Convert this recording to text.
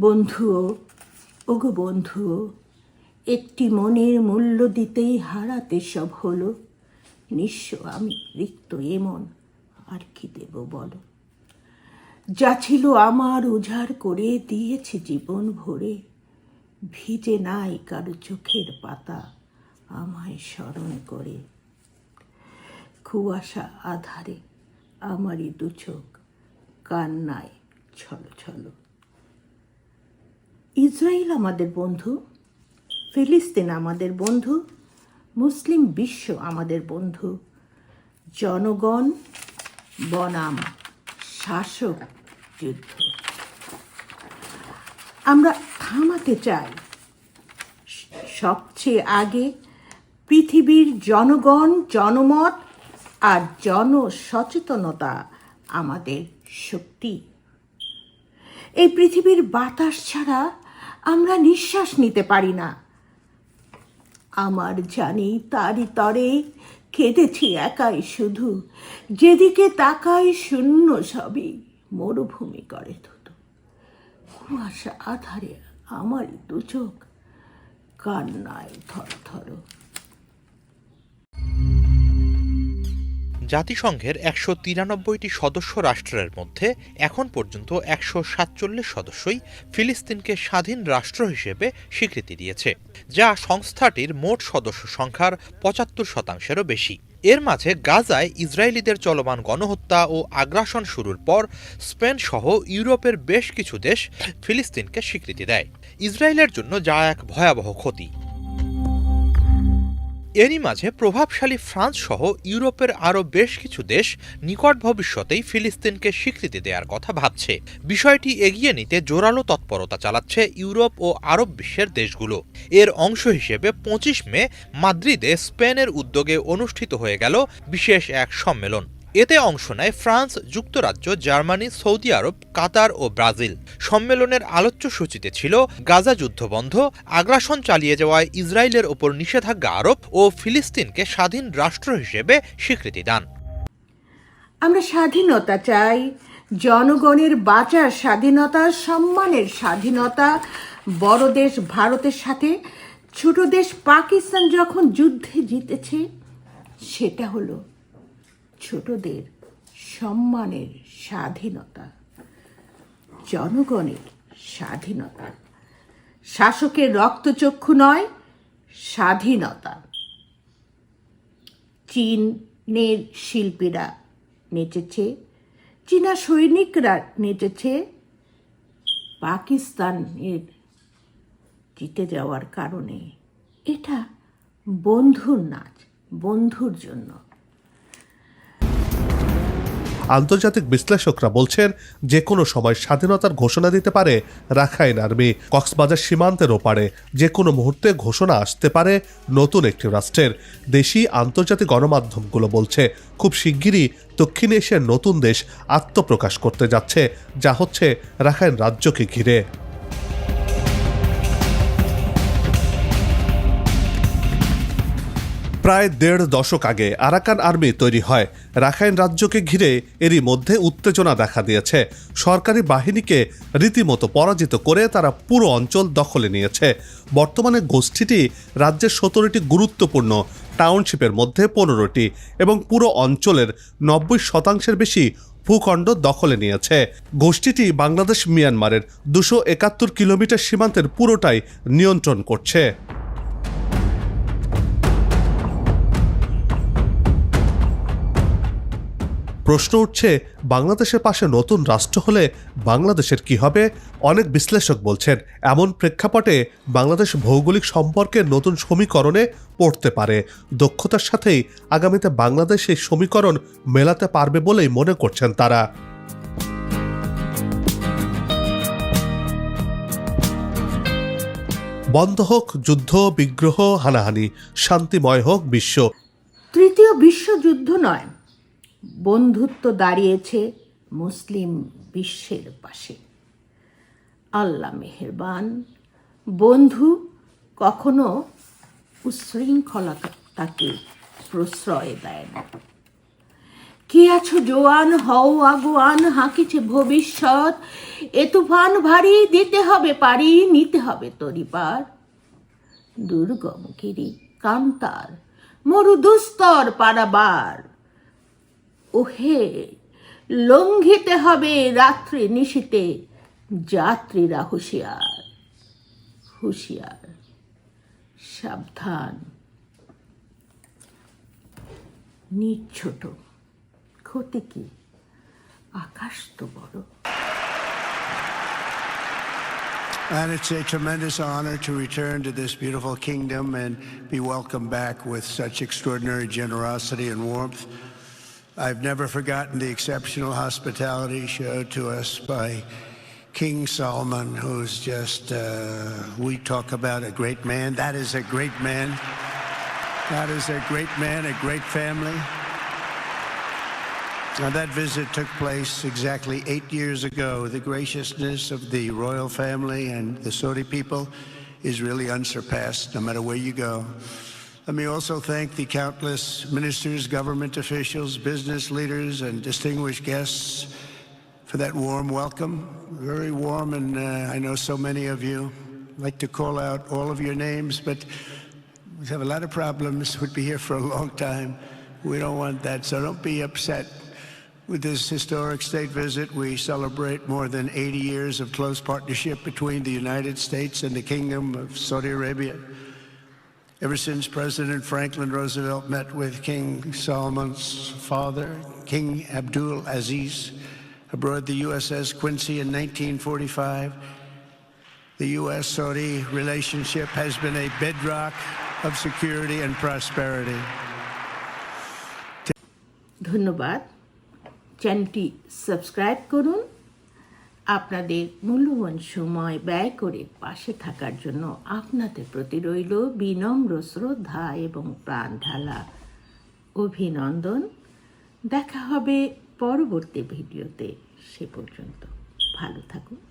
বন্ধুও, ওগো বন্ধুও, একটি মনের মূল্য দিতেই হারাতে সব হলো। নিঃস্ব আমি রিক্ত এমন, আর কি দেব বলো? যা ছিল আমার উজাড় করে দিয়েছে জীবন ভরে। ভিজে নাই কারও চোখের পাতা আমায় স্মরণ করে। কুয়াশা আধারে আমারই দু চোখ, কান্নায় ছলো ছলো ইসরায়েল আমাদের বন্ধু, ফিলিস্তিন আমাদের বন্ধু, মুসলিম বিশ্ব আমাদের বন্ধু, জনগণ, বনাম, শাসক যুদ্ধ। আমরা থামাতে চাই সবচেয়ে আগে পৃথিবীর জনগণ, জনমত আর জনসচেতনতা আমাদের শক্তি। এই পৃথিবীর বাতাস ছাড়া আমরা নিঃশ্বাস নিতে পারি না। আমার জানি তারই তরে কেঁদেছি একাই শুধু, যেদিকে তাকাই শূন্য সবই মরুভূমি করে থুতু। কুয়াশা আধারে আমারই দু চোখ কান্নায় থর থর জাতিসংঘের একশো তিরানব্বইটি সদস্য রাষ্ট্রের মধ্যে এখন পর্যন্ত একশো সাতচল্লিশ সদস্যই ফিলিস্তিনকে স্বাধীন রাষ্ট্র হিসেবে স্বীকৃতি দিয়েছে, যা সংস্থাটির মোট সদস্য সংখ্যার পঁচাত্তর শতাংশেরও বেশি। এর মাঝে গাজায় ইসরায়েলিদের চলমান গণহত্যা ও আগ্রাসন শুরুর পর স্পেন সহ ইউরোপের বেশ কিছু দেশ ফিলিস্তিনকে স্বীকৃতি দেয়। ইসরায়েলের জন্য যা এক ভয়াবহ ক্ষতি। এরই মাঝে প্রভাবশালী ফ্রান্স সহ ইউরোপের আরও বেশ কিছু দেশ নিকট ভবিষ্যতেই ফিলিস্তিনকে স্বীকৃতি দেওয়ার কথা ভাবছে। বিষয়টি এগিয়ে নিতে জোরালো তৎপরতা চালাচ্ছে ইউরোপ ও আরব বিশ্বের দেশগুলো। এর অংশ হিসেবে পঁচিশ মে মাদ্রিদে স্পেনের উদ্যোগে অনুষ্ঠিত হয়ে গেল বিশেষ এক সম্মেলন। এতে অংশ নেয় ফ্রান্স, যুক্তরাজ্য, জার্মানি, সৌদি আরব, কাতার ও ব্রাজিল। সম্মেলনের আলোচ্য সূচিতে ছিল, গাজা যুদ্ধ বন্ধ, আগ্রাসন চালিয়ে যাওয়ায় ইসরায়েলের ওপর নিষেধাজ্ঞা আরোপ ও ফিলিস্তিনকে স্বাধীন রাষ্ট্র হিসেবে স্বীকৃতি দান। আমরা স্বাধীনতা চাই, জনগণের বাঁচার স্বাধীনতা, সম্মানের স্বাধীনতা। বড় দেশ ভারতের সাথে, ছোট দেশ পাকিস্তান যখন যুদ্ধে জিতেছে, সেটা হলো ছোটদের সম্মানের স্বাধীনতা, জনগণের স্বাধীনতা। শাসকের রক্তচক্ষু নয়, স্বাধীনতা। চীনের শিল্পীরা নেচেছে, চীনা সৈনিকরা নেচেছে, পাকিস্তানের জিতে যাওয়ার কারণে। এটা বন্ধুর নাচ, বন্ধুর জন্য। আন্তর্জাতিক বিশ্লেষকরা বলছেন যে কোনো সময় স্বাধীনতার ঘোষণা দিতে পারে রাখাইন আর্মি। কক্সবাজার সীমান্তের ওপারে যে কোনো মুহূর্তে ঘোষণা আসতে পারে নতুন একটি রাষ্ট্রের। দেশি আন্তর্জাতিক গণমাধ্যমগুলো বলছে, খুব শিগগিরই দক্ষিণ এশিয়ার নতুন দেশ আত্মপ্রকাশ করতে যাচ্ছে, যা হচ্ছে রাখাইন রাজ্যকে ঘিরে। প্রায় দেড় দশক আগে আরাকান আর্মি তৈরি হয়। রাখাইন রাজ্যকে ঘিরে এরই মধ্যে উত্তেজনা দেখা দিয়েছে। সরকারি বাহিনীকে রীতিমতো পরাজিত করে তারা পুরো অঞ্চল দখলে নিয়েছে। বর্তমানে গোষ্ঠীটি রাজ্যের সতেরোটি গুরুত্বপূর্ণ টাউনশিপের মধ্যে পনেরোটি এবং পুরো অঞ্চলের নব্বই শতাংশের বেশি ভূখণ্ড দখলে নিয়েছে। গোষ্ঠীটি বাংলাদেশ মিয়ানমারের দুশো একাত্তর কিলোমিটার সীমান্তের পুরোটাই নিয়ন্ত্রণ করছে। প্রশ্ন উঠছে, বাংলাদেশের পাশে নতুন রাষ্ট্র হলে বাংলাদেশের কি হবে? অনেক বিশ্লেষক বলছেন, এমন প্রেক্ষাপটে বাংলাদেশ ভৌগোলিক সম্পর্কে নতুন সমীকরণে পড়তে পারে। দক্ষতার সাথেই আগামীতে বাংলাদেশ এই সমীকরণ মেলাতে পারবে বলেই মনে করছেন তারা। বন্ধ হোক যুদ্ধ, বিগ্রহ, হানাহানি, শান্তিময় হোক বিশ্ব। তৃতীয় বিশ্বযুদ্ধ নয়। বন্ধুত্ব দাঁড়িয়েছে মুসলিম বিশ্বের পাশে। আল্লাহ মেহেরবান। বন্ধু কখনো উচ্ছৃঙ্খলতাকে প্রশ্রয় দেয় না। কি আছো জোয়ান, হও আগুয়ান, হাঁকিছে ভবিষ্যৎ। এ তুফান ভারী, দিতে হবে পারি, নিতে হবে তরি পার দুর্গম গিরি, কান্তার মরু দুস্তর পারাবার। ওহে লঙ্ঘিতে হবে রাত্রি নিশীতে যাত্রীরা হুঁশিয়ার হুঁশিয়ার সাবধান নিচ্ছোট ক্ষতি কি আকাশ তো বড় And it's a tremendous honor to return to this beautiful kingdom and be welcomed back with such extraordinary generosity and warmth. I've never forgotten the exceptional hospitality showed to us by King Solomon, who's just, uh, we talk about a great man. That is a great man. That is a great man, a great family. Now, that visit took place exactly eight years ago. The graciousness of the royal family and the Saudi people is really unsurpassed, no matter where you go. Let me also thank the countless ministers, government officials, business leaders, and distinguished guests for that warm welcome. Very warm, and uh, I know so many of you. I'd like to call out all of your names, but we have a lot of problems. We'd be here for a long time. We don't want that, so don't be upset. With this historic state visit, we celebrate more than 80 years of close partnership between the United States and the Kingdom of Saudi Arabia. Ever since President Franklin Roosevelt met with King Solomon's father, King Abdul Aziz, aboard the USS Quincy in 1945, the U.S. Saudi relationship has been a bedrock of security and prosperity. ধন্যবাদ চ্যানেলটি subscribe করুন আপনাদের মূল্যবান সময় ব্যয় করে পাশে থাকার জন্য আপনাদের প্রতি রইল বিনম্র শ্রদ্ধা এবং প্রাণ ঢালা অভিনন্দন। দেখা হবে পরবর্তী ভিডিওতে। সে পর্যন্ত ভালো থাকুন।